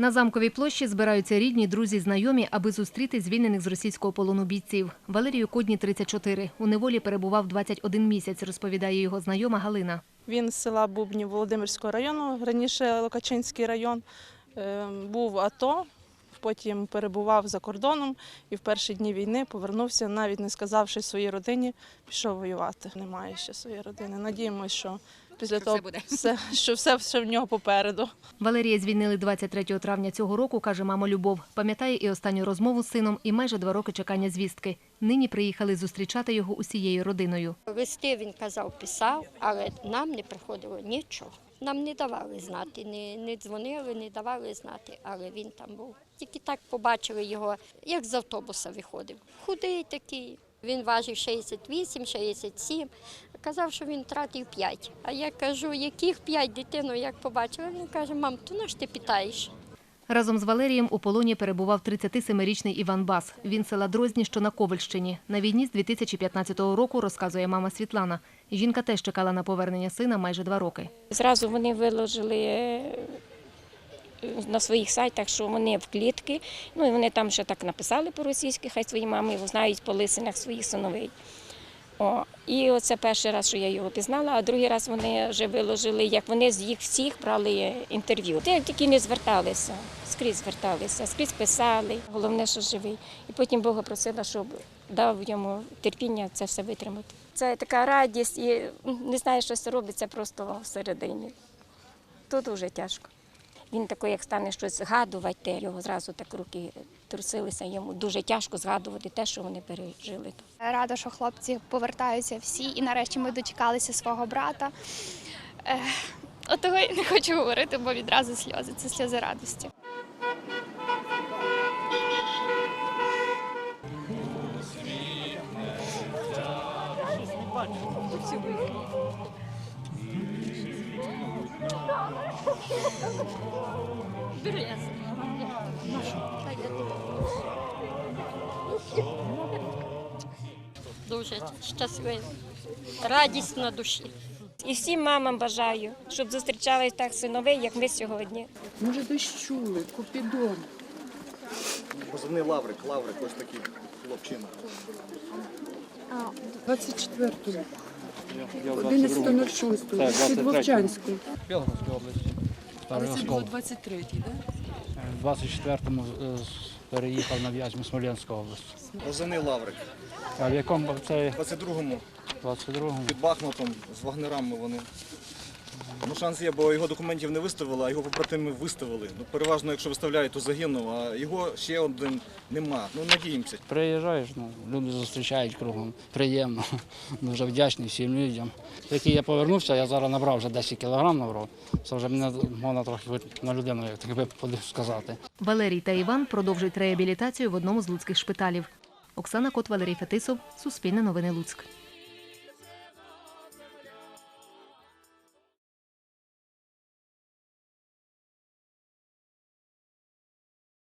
На замковій площі збираються рідні, друзі, знайомі, аби зустріти звільнених з російського полону бійців. Валерію Кодні 34. У неволі перебував 21 місяць, розповідає його знайома Галина. Він з села Бубнів Володимирського району, раніше Локачинський район. Е, Був АТО, потім перебував за кордоном і в перші дні війни повернувся, навіть не сказавши своїй родині, пішов воювати. Немає ще своєї родини. Надіємося, що після того все, що все, все в нього попереду. Валерія звільнили 23 травня цього року, каже мама Любов. Пам'ятає і останню розмову з сином, і майже два роки чекання звістки. Нині приїхали зустрічати його усією родиною. Листи він казав, писав, але нам не приходило нічого. Нам не давали знати, не, не дзвонили, не давали знати, але він там був. Тільки так побачили його, як з автобуса виходив. Худий такий. Він важив 68, 67. Казав, що він втратив 5. А я кажу, яких 5 дитину, як побачила, він каже, мам, то на що ти питаєш? Разом з Валерієм у полоні перебував 37-річний Іван Бас. Він села Дрозні, що на Ковальщині. На війні з 2015 року, розказує мама Світлана. Жінка теж чекала на повернення сина майже два роки. Зразу вони виложили е, на своїх сайтах, що вони в клітки. Ну і вони там ще так написали по-російськи, хай свої мами знають по лисинах своїх синовей. О, і оце перший раз, що я його пізнала, а другий раз вони вже виложили, як вони з їх всіх брали інтерв'ю. Ти тільки не зверталися, скрізь зверталися, скрізь писали. Головне, що живий. І потім Бога просила, щоб дав йому терпіння це все витримати. Це така радість і не знаю, що це робиться просто всередині. Тут дуже тяжко. Він такий, як стане щось згадувати, його зразу так руки трусилися. Йому дуже тяжко згадувати те, що вони пережили. Рада, що хлопці повертаються всі, і нарешті ми дочекалися свого брата. Е, От того я не хочу говорити, бо відразу сльози. Це сльози радості. Дуже щасливий, радість на душі. І всім мамам бажаю, щоб зустрічались так синовей, як ми сьогодні. Може, десь чули, Купідон. Позивний Лаврик, Лаврик, ось такий хлопчина. 24-го. 11.06. Під Вовчанською. Білгородської області. Старий Оскол. 23-й, так? В 24-му е, переїхав на В'язьму Смолянську області. Позивний Лаврик. А в якому це В 22-му 22-му? під Бахмутом з вагнерами вони. Ну, шанс є, бо його документів не виставили, а його побратими виставили. Ну, переважно, якщо виставляють, то загинув, а його ще один нема. Ну, надіємося. Приїжджаєш, ну, люди зустрічають кругом. Приємно. Дуже вдячний всім людям. Який я повернувся, я зараз набрав вже 10 кілограм набрав. Це вже мене можна трохи на людину, як так би сказати. Валерій та Іван продовжують реабілітацію в одному з луцьких шпиталів. Оксана Кот, Валерій Фетисов, Суспільне новини Луцьк.